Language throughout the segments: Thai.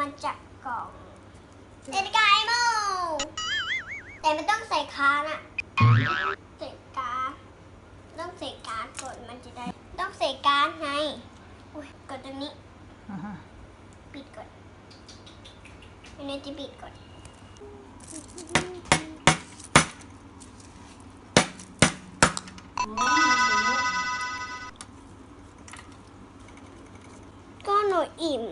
มาจากกล่องนาฬิกาไอโมแต่ไม่ต้องใส่คานอะใส่การ์ดต้องใส่การ์ดก่อนมันจะได้ ต้องใส่การ์ดไงอุ๊ยกดตรงนี้ อ่าฮะปิดก่อนอันนี้จะปิดก่อน ก็หนูอิ่ม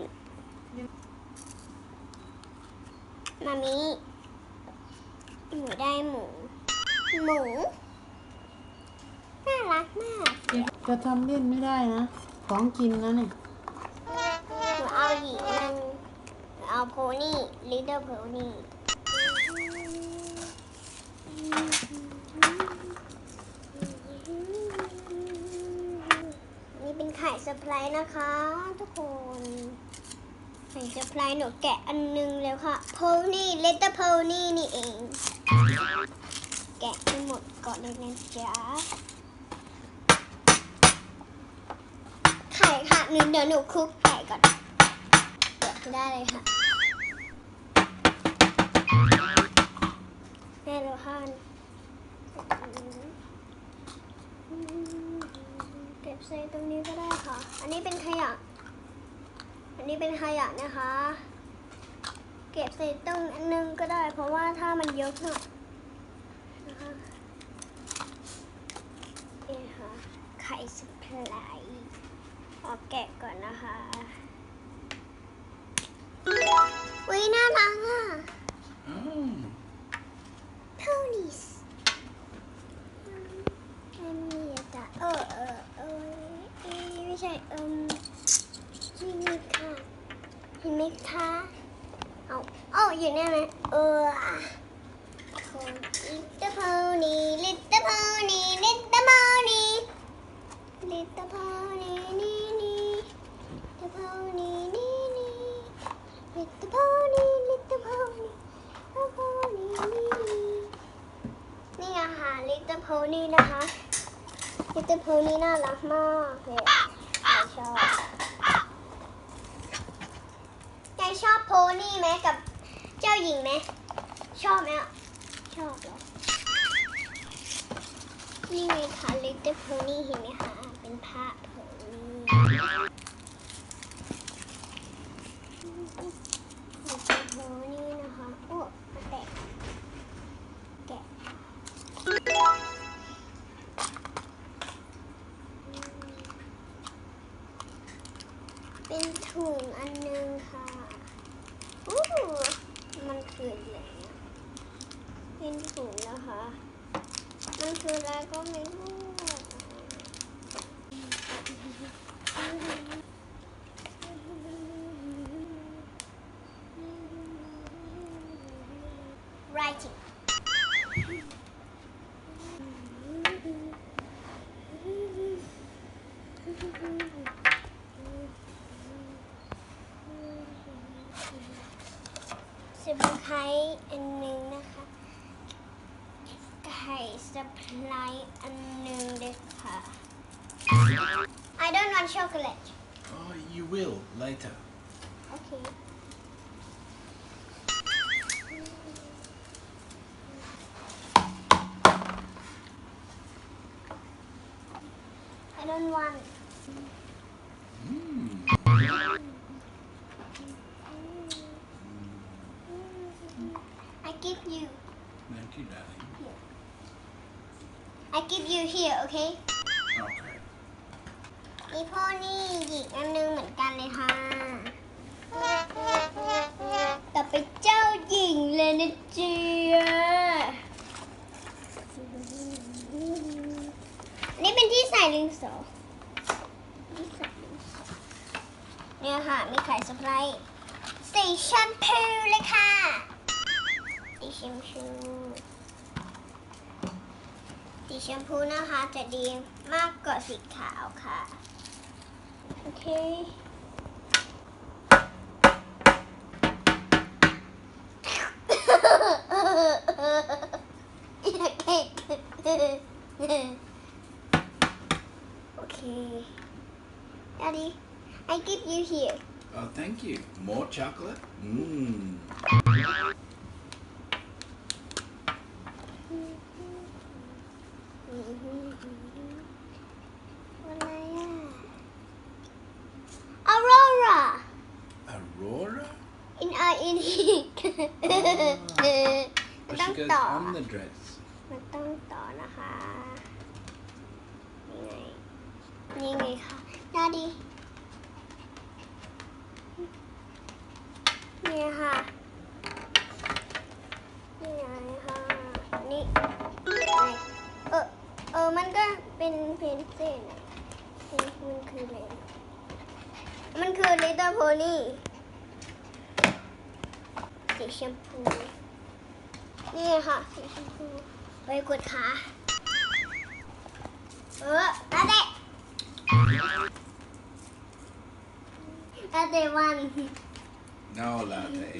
มามีหนูได้หมู หมู น่ารักมาก จะทำเล่นไม่ได้นะ ของกินนะเนี่ยหนูเอาหญิงมันหนูเอาโพนี่ little pony นี่เป็นไข่เซอร์ไพรส์นะคะทุกคน ไข่เซอร์ไพรส์หนูแกะอันนึงแล้วค่ะ pony little pony นี่เอง แกะให้หมดก่อนเลยนะจ๊ะไข่ค่ะหนูเดี๋ยวหนูคลุกไก่ก่อนเปิดได้เลยค่ะแม่เราหั่นเก็บใส่ตรงนี้ก็ได้ค่ะ อันนี้เป็นขยะ อันนี้เป็นขยะนะคะ เก็บใส่ตรงอันนึงก็ได้ เพราะว่าถ้ามันเยอะหน่อยนะคะนี่ค่ะไข่สไพรส์ขอแกะก่อนนะคะอุ้ยน่ารักอะ Oh. ponies อันนี้จะเออเออเออเอ้ยไม่ใช่เอิมนี่นี่ค่ะเห็นไห มคะเอาเอาอยู่นี่ไหมเออ Little pony little pony little pony little pony นี่นี่ little pony นี่นี่ little pony little pony little pony นี่นี่นี่ไงค่ะ little pony นะคะ little pony น่ารักมากเลยชอบใคร ชอบโพนี่ไหมกับเจ้าหญิงไหมชอบไหมชอบเหรอนี่ไงคะ little pony เห็นไหมคะเป็นผ้าโพนี่ năm xưa ra có miếng writing Sibuk high and ไปร์อันหนึ่งเด็กค่ะ I don't want chocolate Oh, you will later. okay I don't want I give you here okay Okay. มีพ่อนี่หยิกอันหนึงเหมือนกันเลยค่ะ ต่อไปเจ้าหญิงเลยนะเจียนี่เป็นที่ใส่ลิงโสที่ใส่ลิงโสเนี่ยค่ะ มีไข่สไปร์สีแชมพูเลยค่ะ สีแชมพู สีแชมพูนะคะจะดีมากกว่าสีขาวค่ะ โอเคโอเค Daddy I give you here Oh, thank you. More chocolate? Mmm. อะไรอะออโรรา Aurora? อินอาอินอีก Oh, ต้อง she goes ต่อ on the dress. มันต้องต่อนะคะนี่ไงนี่ไงค่ะนาดีนี่ค่ะ เป็นเพนเส้นมันคืออะไรมันคือ Little Pony สีแชมพู นี่ค่ะสีแชมพูไปกดขาเออตาเตะตาเตะวัน No latte.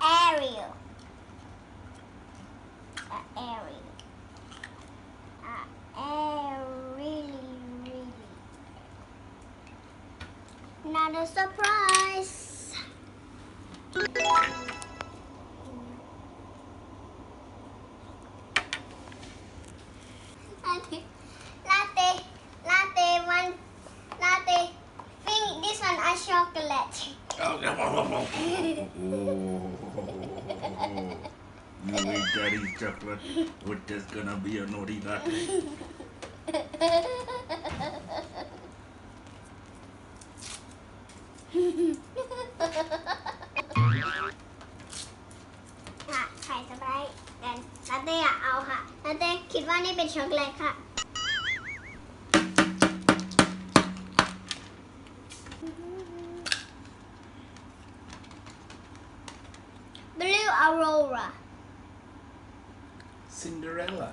Ariel. Ariel. not a surprise. ลาเต้ลาเต้ลาเต้ one ลาเต้ think this one a chocolate Oh, you eat daddy's chocolate, but there's gonna be a naughty latte. ค่ะไข่สไปร์กันลาเต้อะเอาค่ะลาเต้คิดว่านี่เป็นช็อกโกแลตค่ะ Blue Aurora Cinderella.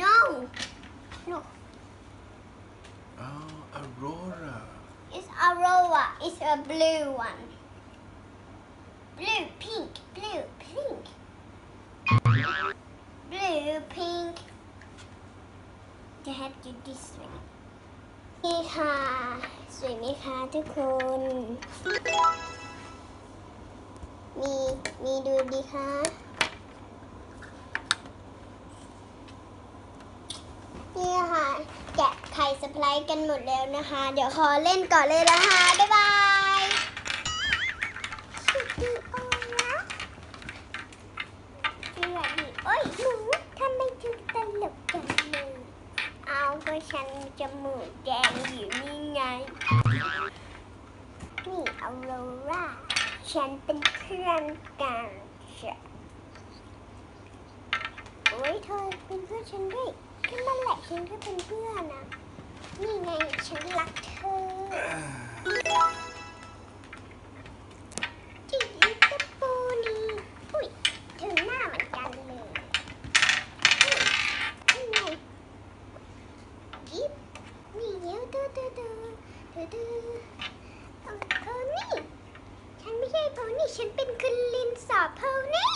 No No Oh, Aurora. It's Aurora It's a blue one Blue pink Blue pink Blue pink You have to this way นี่ค่ะ สวยไหมคะทุกคน มี มีดูดีคะ สไปร์กันหมดแล้วนะคะ เดี๋ยวขอเล่นก่อนเลยนะคะ บ๊ายบายสวัสดีโอ้ยหนูทำไมถึงตลกจังเลยเอาก็ฉันจมูกแดงอยู่นี่ไง นี่เอาโลล่าฉันเป็นเพื่อนกันโอ้ยเธอเป็นเพื่อนฉันด้วยก็นั่นแหละฉันก็เป็นเพื่อนนะ นี่ไงฉันรักเธอจีบตะปูนี่อุ้ยถึงหน้าเหมือนกันเลยนี่ไงยิบนี่เดี๋ยวเธอเธอเธอเธอเธอเอาเธอนี่ฉันไม่ใช่โพนี่ฉันเป็นคุณลินสอบโพนี่